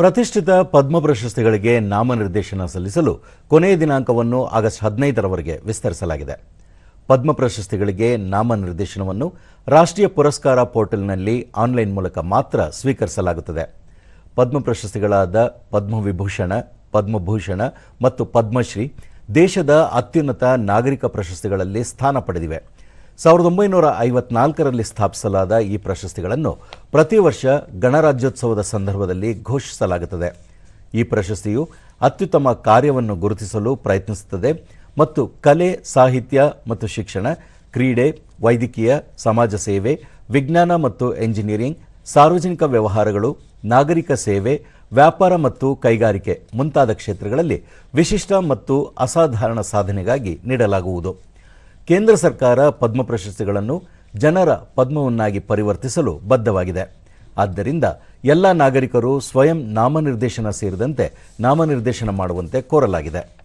ಪ್ರತಿಷ್ಠಿತ ಪದ್ಮ ಪ್ರಶಸ್ತಿಗಳಿಗೆ ನಾಮನಿರ್ದೇಶನ ಸಲ್ಲಿಸಲು ಕೊನೆಯ ದಿನಾಂಕವನ್ನು ಆಗಸ್ಟ್ ಹದಿನೈದರವರೆಗೆ ವಿಸ್ತರಿಸಲಾಗಿದೆ. ಪದ್ಮ ಪ್ರಶಸ್ತಿಗಳಿಗೆ ನಾಮನಿರ್ದೇಶನವನ್ನು ರಾಷ್ಟ್ರೀಯ ಪುರಸ್ಕಾರ ಪೋರ್ಟಲ್ನಲ್ಲಿ ಆನ್ಲೈನ್ ಮೂಲಕ ಮಾತ್ರ ಸ್ವೀಕರಿಸಲಾಗುತ್ತದೆ. ಪದ್ಮ ಪ್ರಶಸ್ತಿಗಳಾದ ಪದ್ಮವಿಭೂಷಣ, ಪದ್ಮಭೂಷಣ ಮತ್ತು ಪದ್ಮಶ್ರೀ ದೇಶದ ಅತ್ಯುನ್ನತ ನಾಗರಿಕ ಪ್ರಶಸ್ತಿಗಳಲ್ಲಿ ಸ್ಥಾನ ಪಡೆದಿವೆ. ಸಾವಿರದ ಒಂಬೈನೂರ ಐವತ್ನಾಲ್ಕರಲ್ಲಿ ಸ್ಥಾಪಿಸಲಾದ ಈ ಪ್ರಶಸ್ತಿಗಳನ್ನು ಪ್ರತಿ ವರ್ಷ ಗಣರಾಜ್ಯೋತ್ಸವದ ಸಂದರ್ಭದಲ್ಲಿ ಘೋಷಿಸಲಾಗುತ್ತದೆ. ಈ ಪ್ರಶಸ್ತಿಯು ಅತ್ಯುತ್ತಮ ಕಾರ್ಯವನ್ನು ಗುರುತಿಸಲು ಪ್ರಯತ್ನಿಸುತ್ತದೆ ಮತ್ತು ಕಲೆ, ಸಾಹಿತ್ಯ ಮತ್ತು ಶಿಕ್ಷಣ, ಕ್ರೀಡೆ, ವೈದ್ಯಕೀಯ, ಸಮಾಜ ಸೇವೆ, ವಿಜ್ಞಾನ ಮತ್ತು ಎಂಜಿನಿಯರಿಂಗ್, ಸಾರ್ವಜನಿಕ ವ್ಯವಹಾರಗಳು, ನಾಗರಿಕ ಸೇವೆ, ವ್ಯಾಪಾರ ಮತ್ತು ಕೈಗಾರಿಕೆ ಮುಂತಾದ ಕ್ಷೇತ್ರಗಳಲ್ಲಿ ವಿಶಿಷ್ಟ ಮತ್ತು ಅಸಾಧಾರಣ ಸಾಧನೆಗಾಗಿ ನೀಡಲಾಗುವುದು. ಕೇಂದ್ರ ಸರ್ಕಾರ ಪದ್ಮ ಪ್ರಶಸ್ತಿಗಳನ್ನು ಜನರ ಪದ್ಮವನ್ನಾಗಿ ಪರಿವರ್ತಿಸಲು ಬದ್ಧವಾಗಿದೆ. ಆದ್ದರಿಂದ ಎಲ್ಲ ನಾಗರಿಕರು ಸ್ವಯಂ ನಾಮನಿರ್ದೇಶನ ಸೇರಿದಂತೆ ನಾಮನಿರ್ದೇಶನ ಮಾಡುವಂತೆ ಕೋರಲಾಗಿದೆ.